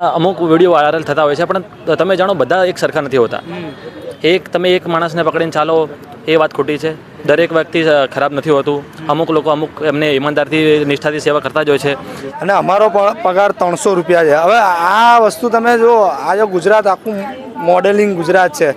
અમુક video viral થતા હોય છે, પણ તમે જાણો બધા એક સરખા નથી હોતા. એક તમે એક માણસને પકડીને ચાલો, એ વાત ખોટી છે. દરેક વ્યક્તિ ખરાબ નથી હોતું. અમુક લોકો અમુક એમને ઈમાનદારથી, નિષ્ઠાથી સેવા કરતા જ હોય છે. અને અમારો પણ પગાર ત્રણસો રૂપિયા છે. હવે આ વસ્તુ તમે જો આજે ગુજરાત આખું મોડેલિંગ ગુજરાત છે.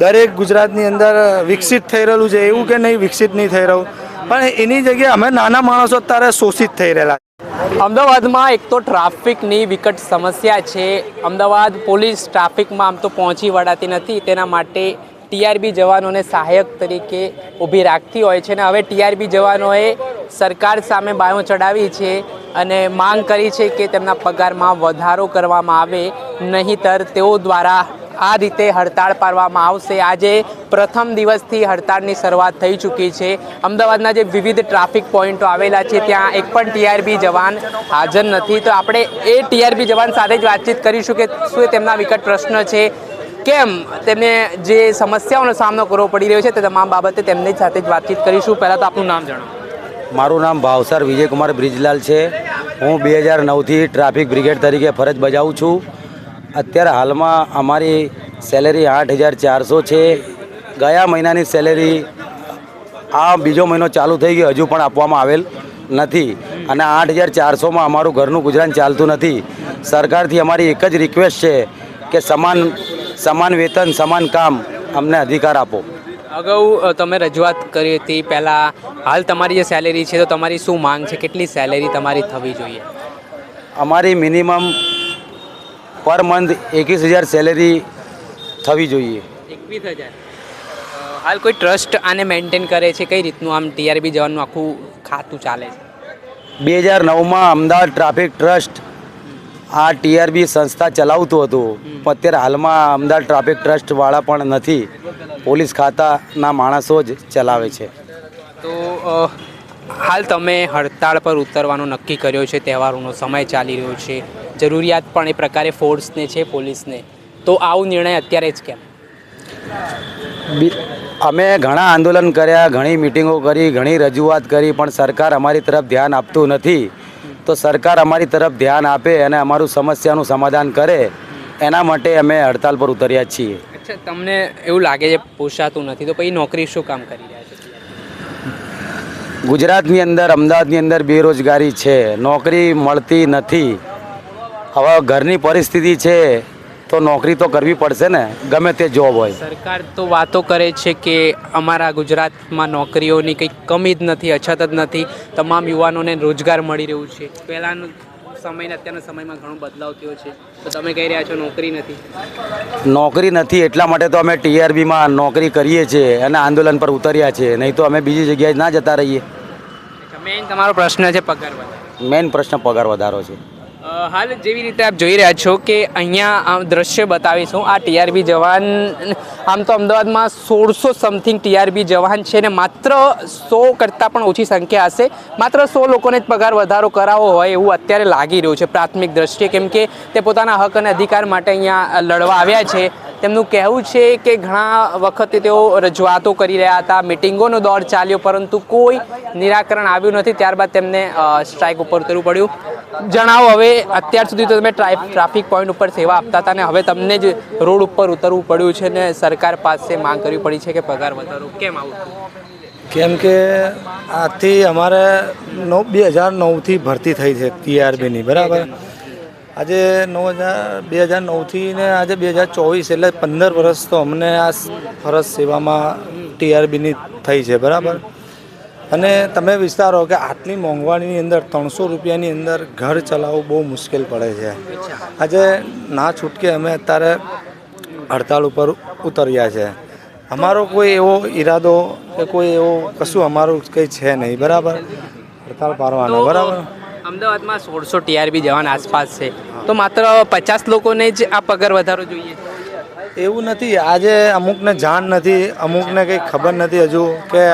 દરેક ગુજરાતની અંદર વિકસિત થઈ રહેલું છે. એવું કે નહીં, વિકસિત નહીં થઈ રહ્યું. પણ એની જગ્યાએ અમે નાના માણસો અત્યારે શોષિત થઈ રહેલા અમદાવાદમાં એક તો ટ્રાફિકની વિકટ સમસ્યા છે. અમદાવાદ પોલીસ ટ્રાફિકમાં આમ તો પહોંચી વળાતી નથી. તેના માટે ટીઆરબી જવાનોને સહાયક તરીકે ઊભી રાખતી હોય છે અને હવે ટીઆરબી જવાનોએ સરકાર સામે બાયો ચડાવી છે અને માંગ કરી છે કે તેમના પગારમાં વધારો કરવામાં આવે. નહીંતર તેઓ દ્વારા આ રીતે હડતાળ પાડવામાં આવશે. આજે પ્રથમ દિવસથી હડતાળની શરૂઆત થઈ ચૂકી છે. અમદાવાદના જે વિવિધ ટ્રાફિક પોઈન્ટો આવેલા છે, ત્યાં એક પણ ટીઆરબી જવાન હાજર નથી. તો આપણે એ ટીઆરબી જવાન સાથે જ વાતચીત કરીશું કે શું તેમના વિકટ પ્રશ્ન છે. કેમ તેમને જે સમસ્યાઓનો સામનો કરવો પડી રહ્યો છે તે તમામ બાબતે તેમની સાથે જ વાતચીત કરીશું. પહેલાં તો આપનું નામ જણાવો. મારું નામ ભાવસર વિજયકુમાર બ્રિજલાલ છે. હું બે હજાર નવથી ટ્રાફિક બ્રિગેડ તરીકે ફરજ બજાવું છું. અત્યારે હાલમાં અમારી સેલેરી આઠ હજાર ચારસો છે. ગયા મહિનાની સેલેરી આ બીજો મહિનો ચાલુ થઈ ગયો હજુ પણ આપવામાં આવેલ નથી. અને આઠ હજાર ચારસોમાં અમારું ઘરનું ગુજરાન ચાલતું નથી. સરકારથી અમારી એક જ રિક્વેસ્ટ છે કે સમાન સમાન વેતન સમાન કામ અમને અધિકાર આપો. અગાઉ તમે રજૂઆત કરી હતી પહેલાં હાલ તમારી જે સેલેરી છે તો તમારી શું માંગ છે? કેટલી સેલેરી તમારી થવી જોઈએ? અમારી મિનિમમ પર મંથ એકવીસ હજાર સેલેરી થવી જોઈએ. એકવીસ હજાર. હાલ કોઈ ટ્રસ્ટ આને મેન્ટેન કરે છે? કઈ રીતનું આમ ટીઆરબી જવાનું આખું ખાતું ચાલે છે? બે હજાર નવમાં અમદાવાદ ટ્રાફિક ટ્રસ્ટ આ ટીઆરબી સંસ્થા ચલાવતું હતું. પણ અત્યારે હાલમાં અમદાવાદ ટ્રાફિક ટ્રસ્ટવાળા પણ નથી. પોલીસ ખાતાના માણસો જ ચલાવે છે. તો હાલ તમે હડતાળ પર ઉતરવાનો નક્કી કર્યો છે તહેવારોનો સમય ચાલી રહ્યો છે. જરૂરિયાત પણ એ પ્રકારે ફોર્સને છે પોલીસને તો આવો નિર્ણય અત્યારે જ કેમ? અમે ઘણા આંદોલન કર્યા ઘણી મિટિંગો કરી ઘણી રજૂઆત કરી પણ સરકાર અમારી તરફ ધ્યાન આપતું નથી. તો સરકાર અમારી તરફ ધ્યાન આપે અને અમારું સમસ્યાનું સમાધાન કરે એના માટે અમે હડતાલ પર ઉતર્યા છીએ. અચ્છા તમને એવું લાગે છે પોસાતું નથી. તો પછી નોકરી શું કામ કરી રહ્યા છે? ગુજરાતની અંદર, અમદાવાદની અંદર બેરોજગારી છે. નોકરી મળતી નથી. હવે ઘરની પરિસ્થિતિ છે, તો નોકરી તો કરવી પડશે ને? ગમે તે જોબ હોય. સરકાર તો વાતો કરે છે કે અમારા ગુજરાતમાં નોકરીઓની કંઈ કમી જ નથી, અછત જ નથી. તમામ યુવાનોને રોજગાર મળી રહ્યું છે. પહેલાંનો સમય ને અત્યારના સમયમાં ઘણો બદલાવ થયો છે. તો તમે કહી રહ્યા છો નોકરી નથી. નોકરી નથી એટલા માટે તો અમે ટીઆરબીમાં નોકરી કરીએ છીએ અને આંદોલન પર ઉતર્યા છીએ. નહીં તો અમે બીજી જગ્યાએ ના જતા રહીએ. મેઇન તમારો પ્રશ્ન છે પગાર વધારો મેઇન પ્રશ્ન પગાર વધારો છે. હાલ જેવી રીતે આપ જોઈ રહ્યા છો કે અહીંયા આમ દ્રશ્ય બતાવીશું આ ટીઆરબી જવાન, આમ તો અમદાવાદમાં સોળસો સમથિંગ ટીઆરબી જવાન છે ને માત્ર સો કરતાં પણ ઓછી સંખ્યા હશે. માત્ર સો લોકોને જ પગાર વધારો કરાવવો હોય એવું અત્યારે લાગી રહ્યું છે પ્રાથમિક દ્રષ્ટિએ, કેમ કે તે પોતાના હક અને અધિકાર માટે અહીંયા લડવા આવ્યા છે. તેમનું કહેવું છે કે ઘણા વખતે તેઓ રજૂઆતો કરી રહ્યા હતા, મિટિંગોનો દોર ચાલ્યો, પરંતુ કોઈ નિરાકરણ આવ્યું નથી. ત્યારબાદ તેમને સ્ટ્રાઇક ઉપર ઉતરવું પડ્યું. જણાવો હવે, અત્યાર સુધી તો તમે ટ્રાફ- ટ્રાફિક પોઈન્ટ ઉપર સેવા આપતા હતા ને હવે તમને જ રોડ ઉપર ઉતરવું પડ્યું છે ને સરકાર પાસે માંગ કરવી પડી છે કે પગાર વધારો કેમ આવું? કેમ કે આથી અમારે નવ, બે હજાર નવથી ભરતી થઈ છે ટીઆરબીની બરાબર? આજે નવ હજાર બે હજાર નવથી ને આજે બે હજાર ચોવીસ એટલે પંદર વર્ષ તો અમને આ ફરજ સેવામાં ટીઆરબીની થઈ છે બરાબર? અને તમે વિચારો કે આટલી મોંઘવારીની અંદર ત્રણસો રૂપિયાની અંદર ઘર ચલાવવું બહુ મુશ્કેલ પડે છે. આજે ના છૂટકે અમે અત્યારે હડતાળ ઉપર ઉતર્યા છે. અમારો કોઈ એવો ઈરાદો કે કોઈ એવો કશું અમારું કંઈ છે નહીં બરાબર? હડતાળ પાડવાનો બરાબર? અમદાવાદમાં સોળસો ટીઆરબી જવાન આસપાસ છે. તો માત્ર પચાસ લોકોને જ આ પગાર વધારો જોઈએ? એવું નથી. આજે અમુકને જાણ નથી અમુકને કંઈ ખબર નથી હજુ કે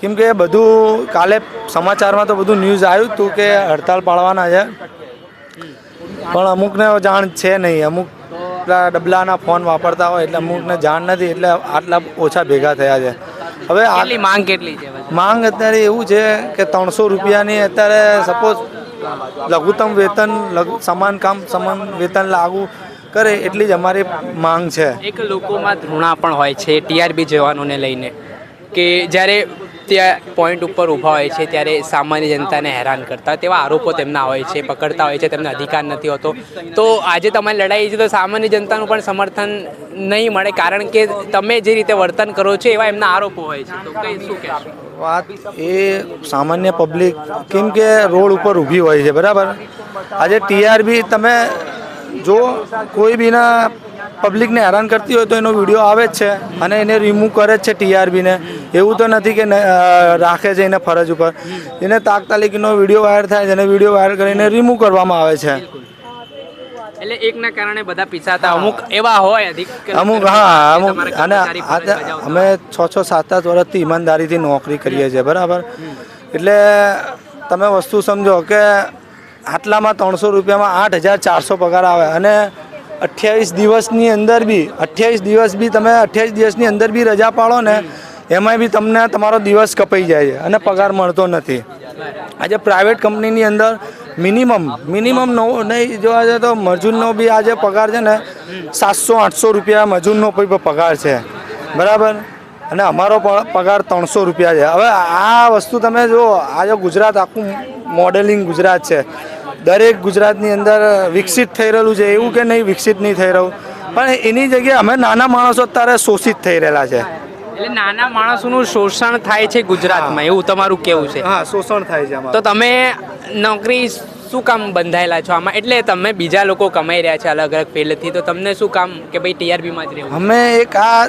કેમ કે બધું કાલે સમાચારમાં તો બધું ન્યૂઝ આવ્યું હતું કે હડતાળ પાડવાના છે. પણ અમુકને જાણ છે નહીં. અમુક ડબલાના ફોન વાપરતા હોય એટલે અમુકને જાણ નથી એટલે આટલા ઓછા ભેગા થયા છે. હવે આટલી માંગ કેટલી છે? માંગ અત્યારે એવું છે કે ત્રણસો રૂપિયાની અત્યારે સપોઝ લઘુત્તમ વેતન સમાન કામ, સમાન વેતન લાગુ કરે એટલી જ અમારી માંગ છે. એક લોકોમાં ધૃણા પણ હોય છે, ટીઆરબી જવાનોને લઈને, કે જ્યારે ત્યાં પોઈન્ટ ઉપર ઊભા હોય છે, ત્યારે સામાન્ય જનતાને હેરાન કરતા, તેવા આરોપો તેમના હોય છે, પકડતા હોય છે, તેમને અધિકાર નથી હોતો. તો આજે તમારી લડાઈ છે, તો સામાન્ય જનતાનું પણ સમર્થન નહીં મળે, કારણ કે તમે જે રીતે વર્તન કરો છો, એવા એમના આરોપો હોય છે. તો કઈ શું કહેશો? વાત એ સામાન્ય પબ્લિક કેમ કે રોડ ઉપર ઊભી હોય છે, બરાબર? આજે ટીઆરબી તમે જો કોઈ બીના પબ્લિકને હેરાન કરતી હોય તો એનો વીડિયો આવે જ છે અને એને રિમૂવ કરે જ છે ટીઆરબીને એવું તો નથી કે રાખે છે એને ફરજ ઉપર. એને તાત્કાલિકનો વીડિયો વાયર થાય છે અને વીડિયો વાયર કરીને રિમૂવ કરવામાં આવે છે. એટલે એકના કારણે બધા પીસાતા અમુક એવા હોય અમુક હા અમુક અને અમે છ છ સાત સાત વર્ષથી ઈમાનદારીથી નોકરી કરીએ છીએ બરાબર? એટલે તમે વસ્તુ સમજો કે આટલામાં ત્રણસો રૂપિયામાં આઠ હજાર ચારસો પગાર આવે અને અઠ્યાવીસ દિવસની અંદર બી અઠ્યાવીસ દિવસ બી તમે અઠ્યાવીસ દિવસની અંદર બી રજા પાડો ને એમાંય બી તમને તમારો દિવસ કપાઈ જાય છે અને પગાર મળતો નથી. આજે પ્રાઇવેટ કંપનીની અંદર મિનિમમ મિનિમમ નવ, નહીં જોવા જાય તો મજૂરનો બી આજે પગાર છે ને, સાતસો, આઠસો રૂપિયા મજૂરનો પગાર છે. બરાબર? અને અમારો પગાર ત્રણસો રૂપિયા છે. હવે આ વસ્તુ તમે જો આજે ગુજરાત આખું મોડેલિંગ ગુજરાત છે. દરેક ગુજરાતની અંદર વિકસિત થઈ રહેલું છે. એવું કે નહીં, વિકસિત નહીં થઈ રહ્યું. પણ એની જગ્યાએ અમે નાના માણસો અત્યારે શોષિત થઈ રહેલા છે. એટલે નાના માણસોનું શોષણ થાય છે ગુજરાતમાં એવું તમારું કેવું છે? હા શોષણ થાય છે તો તમે નોકરી શું કામ બંધાયેલા છો આમાં? એટલે તમે બીજા લોકો કમાઈ રહ્યા છે અલગ અલગ પહેલેથી તો તમને શું કામ કે ભાઈ ટીઆરબીમાં જ રહેવું? અમે એક આ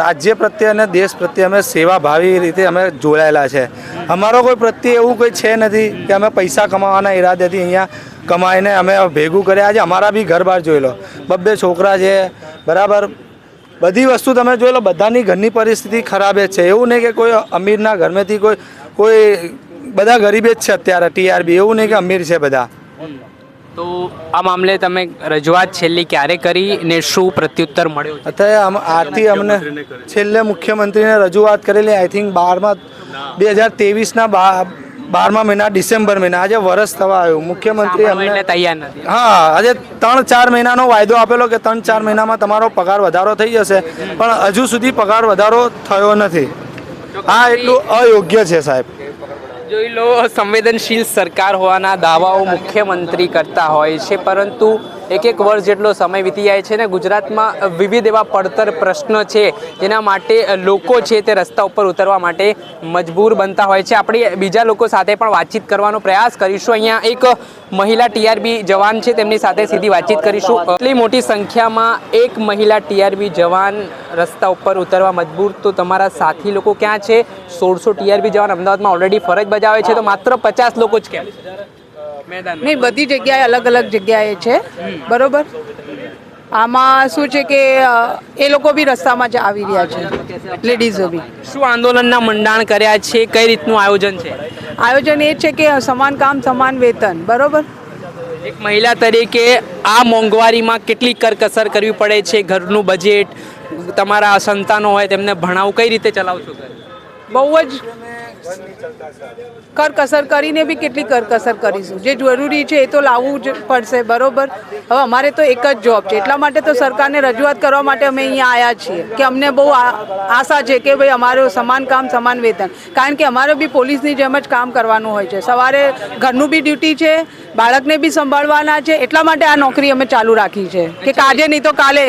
રાજ્ય પ્રત્યે અને દેશ પ્રત્યે અમે સેવાભાવી રીતે અમે જોડાયેલા છે. અમારો કોઈ પ્રત્યે એવું કોઈ છે નથી કે અમે પૈસા કમાવાના ઈરાદેથી અહીંયા કમાઈને અમે ભેગું કર્યા આજે અમારા બી ઘર બહાર જોઈ લો. બબ્બે છોકરા છે બરાબર? બધી વસ્તુ તમે જોઈ લો બધાની ઘરની પરિસ્થિતિ ખરાબ જ છે. એવું નહીં કે કોઈ અમીરના ઘરમાંથી કોઈ કોઈ બધા ગરીબ જ છે અત્યારે ટીઆરબી એવું નહીં કે અમીર છે બધા. તો આ મામલે તમે રજૂઆત છેલ્લી ક્યારે કરી ને શું પ્રત્યુત્તર મળ્યો અત્યારે આમ આરતી અમને છેલ્લે મુખ્યમંત્રીને રજૂઆત કરેલી આઈ થિંક બારમાં બે હજાર ત્રેવીસના બારમા મહિના ડિસેમ્બર મહિના. આજે વરસ થવા આવ્યું. મુખ્યમંત્રી અમને તૈયાર નથી. હા આજે ત્રણ ચાર મહિનાનો વાયદો આપેલો કે ત્રણ ચાર મહિનામાં તમારો પગાર વધારો થઈ જશે. પણ હજુ સુધી પગાર વધારો થયો નથી. આ એટલું અયોગ્ય છે સાહેબ. જોઈ લો સંવેદનશીલ સરકાર હોવાના દાવાઓ મુખ્યમંત્રી કરતા હોય છે પરંતુ એક એક વર્ષ જેટલો સમય વીતી જાય છે ને ગુજરાતમાં વિવિધ એવા પડતર પ્રશ્નો છે જેના માટે લોકો છે તે રસ્તા ઉપર ઉતરવા માટે મજબૂર બનતા હોય છે. આપણે બીજા લોકો સાથે પણ વાતચીત કરવાનો પ્રયાસ કરીશું. અહીંયા એક મહિલા ટીઆરબી જવાન છે, તેમની સાથે સીધી વાતચીત કરીશું. એટલી મોટી સંખ્યામાં એક મહિલા ટીઆરબી જવાન રસ્તા ઉપર ઉતરવા મજબૂર. તો તમારા સાથી લોકો ક્યાં છે? સોળસો ટીઆરબી જવાન અમદાવાદમાં ઓલરેડી ફરજ બજાવે છે. તો માત્ર પચાસ લોકો જ કેમ? નહીં બધી જગ્યાએ અલગ અલગ જગ્યાએ છે. બરોબર? આમાં શું છે કે એ લોકો બી રસ્તામાં જ આવી રહ્યા છે. લેડીઝો બી. શું આંદોલનના મંડાણ કર્યા છે? કઈ રીતનું આયોજન છે? આયોજન એ છે કે સમાન કામ સમાન વેતન. બરોબર? એક મહિલા તરીકે આ મોંઘવારીમાં કેટલી કરકસર કરવી પડે છે? ઘરનું બજેટ તમારા સંતાનો હોય તેમને ભણાવું કઈ રીતે ચલાવશો? બહુ જ કરકસર કરીને બી કેટલી કરકસર કરીશું. જે જરૂરી છે એ તો લાવવું જ પડશે, બરોબર? હવે અમારે તો એક જ જોબ છે. એટલા માટે તો સરકારને રજૂઆત કરવા માટે અમે અહીંયા આવ્યા છીએ કે અમને બહુ આશા છે કે ભાઈ અમારું સમાન કામ, સમાન વેતન. કારણ કે અમારે બી પોલીસની જેમ જ કામ કરવાનું હોય છે. સવારે ઘરનું બી ડ્યુટી છે, બાળકને બી સંભાળવાના છે. એટલા માટે આ નોકરી અમે ચાલુ રાખી છે કે આજે નહીં તો કાલે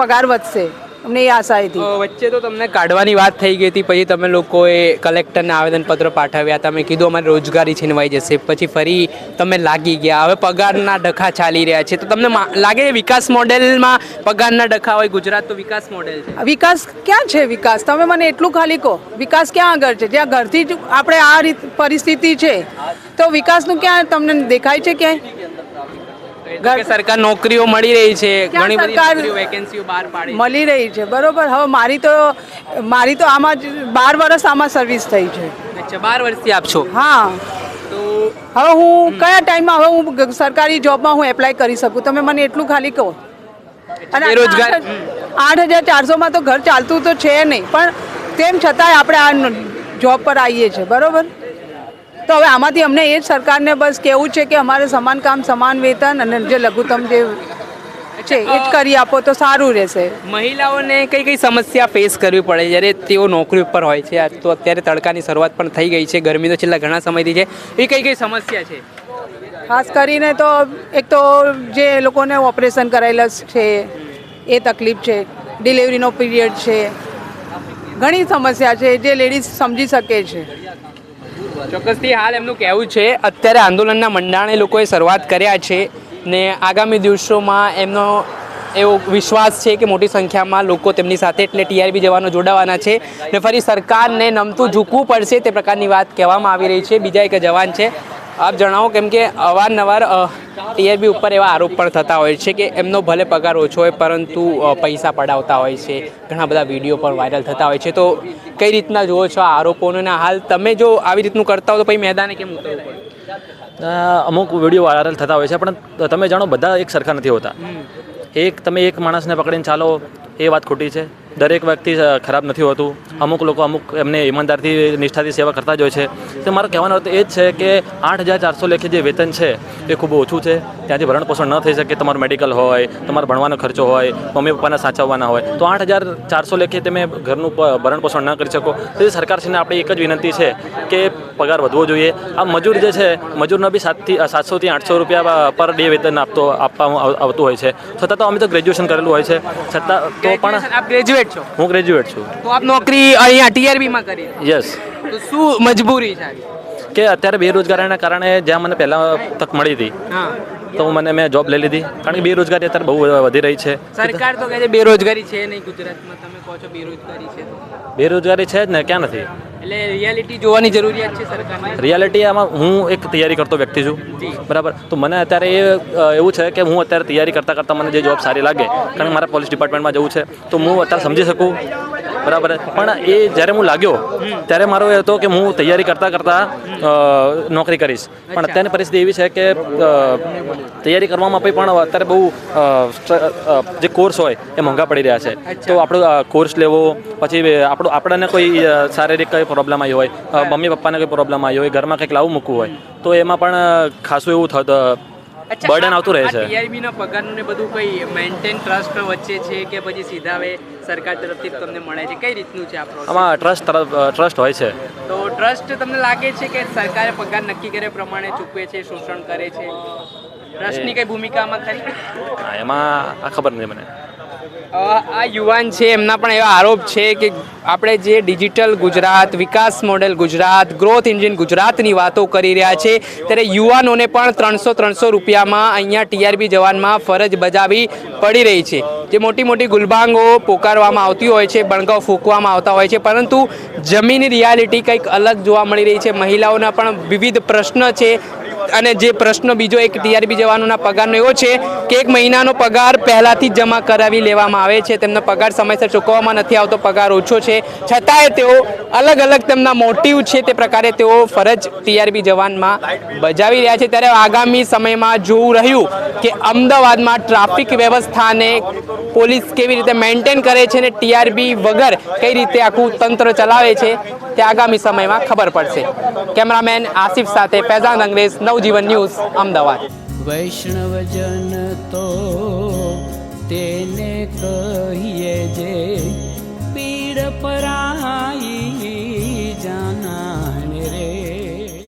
પગાર વધશે. અમને એ આશા હતી. વચ્ચે તો તમને કાઢવાની વાત થઈ ગઈ હતી પછી તમે લોકોએ કલેક્ટરને આવેદનપત્ર પાઠવ્યા તમે કીધું અમારી રોજગારી છીનવાઈ જશે. પછી ફરી તમે લાગી ગયા. હવે પગારના ડખા ચાલી રહ્યા છે. તો તમને લાગે વિકાસ મોડેલમાં પગારના ડખા હોય? ગુજરાત તો વિકાસ મોડેલ છે. વિકાસ ક્યાં છે વિકાસ? તમે મને એટલું ખાલી કહો. વિકાસ ક્યાં આગળ છે? જ્યાં ઘરથી જ આપણે આ રીત પરિસ્થિતિ છે તો વિકાસનું ક્યાં તમને દેખાય છે ક્યાંય? કે સરકાર નોકરીઓ મળી રહી છે ઘણી બધી વેકેન્સીઓ બહાર પાડી મળી રહી છે? બરોબર હવે મારી તો મારી તો આમાં જ બાર વર્ષ આમાં સર્વિસ થઈ છે. અચ્છા બાર વર્ષથી આપશો હા. તો હવે હું કયા ટાઈમમાં હવે હું સરકારી જોબમાં હું એપ્લાય કરી શકું? તમે મને એટલું ખાલી કહો. અને રોજગાર આઠ- આઠ હજાર ચારસોમાં તો ઘર ચાલતું તો છે નહીં પણ તેમ છતાંય આપણે આ જોબ પર આવીએ છીએ. બરોબર? તો હવે આમાંથી અમને એ જ સરકારને બસ કહેવું છે કે અમારે સમાન કામ સમાન વેતન અને જે લઘુત્તમ જે છે એ જ કરી આપો તો સારું રહેશે. મહિલાઓને કઈ કઈ સમસ્યા ફેસ કરવી પડે? જ્યારે તેઓ નોકરી ઉપર હોય છે આજ તો અત્યારે તડકાની શરૂઆત પણ થઈ ગઈ છે ગરમી તો છેલ્લા ઘણા સમયથી છે. એ કઈ કઈ સમસ્યા છે? ખાસ કરીને તો એક તો જે લોકોને ઓપરેશન કરાયેલા છે એ તકલીફ છે ડિલિવરીનો પીરિયડ છે ઘણી સમસ્યા છે જે લેડીઝ સમજી શકે છે. ચોક્કસથી હાલ એમનું કહેવું છે, અત્યારે આંદોલનના મંડાણે લોકોએ શરૂઆત કર્યા છે ને આગામી દિવસોમાં એમનો એવો વિશ્વાસ છે કે મોટી સંખ્યામાં લોકો તેમની સાથે એટલે ટીઆરબી જવાનો જોડાવાના છે ને ફરી સરકારને નમતું ઝૂકવું પડશે તે પ્રકારની વાત કહેવામાં આવી રહી છે. બીજા એક જવાન છે આપ જણાવો કેમ કે અવારનવાર ટીઆરબી ઉપર એવા આરોપ પણ થતા હોય છે કે એમનો ભલે પગાર ઓછો હોય પરંતુ પૈસા પડાવતા હોય છે. ઘણા બધા વીડિયો પણ વાયરલ થતા હોય છે. તો કઈ રીતના જુઓ છો આ આરોપોને હાલ? તમે જો આવી રીતનું કરતા હો તો પછી મેદાને કેમ ઉતરવું પડે? અમુક વીડિયો વાયરલ થતા હોય છે પણ તમે જાણો બધા એક સરખા નથી હોતા. એક તમે એક માણસને પકડીને ચાલો એ વાત ખોટી છે. દરેક વ્યક્તિ ખરાબ નથી હોતું. અમુક લોકો અમુક એમને ઈમાનદારથી, નિષ્ઠાથી સેવા કરતા જ હોય છે. તો મારો કહેવાનો અર્થ એ જ છે કે આઠ હજાર ચારસો લેખે જે વેતન છે, એ ખૂબ ઓછું છે. ત્યાંથી ભરણ પોષણ ન થઈ શકે, તમારું મેડિકલ હોય, તમારો ભણવાનો ખર્ચો હોય, મમ્મી પપ્પાને સાચવવાના હોય. તો આઠ હજાર ચારસો લેખે તમે ઘરનું ભરણ પોષણ ન કરી શકો. તેથી સરકારશ્રીને આપણી એક જ વિનંતી છે કે પગાર વધવો જોઈએ. આ મજૂર જે છે, મજૂરનો બી સાતથી સાતસોથી આઠસો રૂપિયા પર ડે વેતન આપતો, આપવામાં આવ- આવતું હોય છે. છતાં તો અમે તો ગ્રેજ્યુએશન કરેલું હોય છે. છતાં તો પણ આપ ગ્રેજ્યુએટ છો? હું ગ્રેજ્યુએટ છું. તો આપ નોકરી અહીંયા ટીઆરબીમાં કરી યસ તો શું મજબૂરી છે કે અત્યારે બેરોજગારીના કારણે જ્યાં મને પહેલાં તક મળી હતી તો તો મને મેં જોબ લઈ લીધી. કારણ કે બેરોજગારી અત્યારે બહુ વધી રહી છે. સરકાર તો કહે છે બેરોજગારી છે નહીં ગુજરાતમાં. તમે કહો છો બેરોજગારી છે બેરોજગારી છે જ ને ક્યાં નથી? એટલે રિયાલિટી જોવાની જરૂરિયાત છે સરકારને? રિયાલિટી આમાં હું એક તૈયારી કરતો વ્યક્તિ છું. બરાબર? તો મને અત્યારે એ એવું છે કે હું અત્યારે તૈયારી કરતાં કરતાં મને જે જોબ સારી લાગે કારણ કે મારા પોલીસ ડિપાર્ટમેન્ટમાં જવું છે તો હું અત્યારે સમજી શકું. બરાબર? પણ એ જ્યારે હું લાગ્યો ત્યારે મારો એ હતો કે હું તૈયારી કરતાં કરતાં નોકરી કરીશ. પણ અત્યારની પરિસ્થિતિ એવી છે કે તૈયારી કરવામાં પણ અત્યારે બહુ જે કોર્સ હોય એ મોંઘા પડી રહ્યા છે. તો આપણો કોર્સ લેવો પછી આપણું આપણને કોઈ શારીરિક કંઈ પ્રોબ્લેમ આવી હોય મમ્મી પપ્પાને કોઈ પ્રોબ્લેમ આવી હોય ઘરમાં કંઈક લાવું મૂકવું હોય તો એમાં પણ ખાસું એવું થતું બર્ડન આવતું રહે છે. ટીઆરબી ના પગારનું ને બધું કઈ મેન્ટેન ટ્રસ્ટ વચ્ચે છે કે પછી સીધા હવે સરકાર તરફથી તમને મળે છે? કઈ રીતનું છે આ? આમાં ટ્રસ્ટ તરફ ટ્રસ્ટ હોય છે. તો ટ્રસ્ટ તમને લાગે છે કે સરકારે પગાર નક્કી કરે પ્રમાણે ચૂકવે છે શોષણ કરે છે? ટ્રસ્ટની કઈ ભૂમિકા આમાં ખરી એમાં આ ખબર નથી મને. આ યુવાન છે, એમના પણ એવા આરોપ છે કે આપણે જે ડિજિટલ ગુજરાત, વિકાસ મોડેલ ગુજરાત, ગ્રોથ એન્જિન ગુજરાતની વાતો કરી રહ્યા છે, ત્યારે યુવાનોને પણ ત્રણસો ત્રણસો રૂપિયામાં અહીંયા ટીઆરબી જવાનમાં ફરજ બજાવી પડી રહી છે. જે મોટી મોટી ગુલબાંગો પોકારવામાં આવતી હોય છે, બણગાવ ફૂંકવામાં આવતા હોય છે, પરંતુ જમીની રિયાલિટી કંઈક અલગ જોવા મળી રહી છે. મહિલાઓના પણ વિવિધ પ્રશ્ન છે અને જે પ્રશ્ન બીજો એક ટીઆરબી જવાનોના પગારનો એવો છે કે એક મહિનાનો પગાર પહેલાથી જમા કરાવી લેવામાં આવે છે. તેમનો પગાર સમયસર ચૂકવવામાં નથી આવતો, પગાર ઓછો છે. છતાંય તેઓ અલગ અલગ તેમના મોટિવ છે તે પ્રકારે તેઓ ફરજ ટીઆરબી જવાનમાં બજાવી રહ્યા છે. ત્યારે આગામી સમયમાં જોવું રહ્યું કે અમદાવાદમાં ટ્રાફિક વ્યવસ્થાને પોલીસ કેવી રીતે મેન્ટેન કરે છે અને ટીઆરબી વગર કઈ રીતે આખું તંત્ર ચલાવે છે તે આગામી સમયમાં ખબર પડશે. કેમેરામેન આસિફ સાથે ફૈઝાન અંગ્રેજ નવજીવન ન્યૂઝ અમદાવાદ. વૈષ્ણવજન તો તેને કહીએ જે પીડ પરાઈ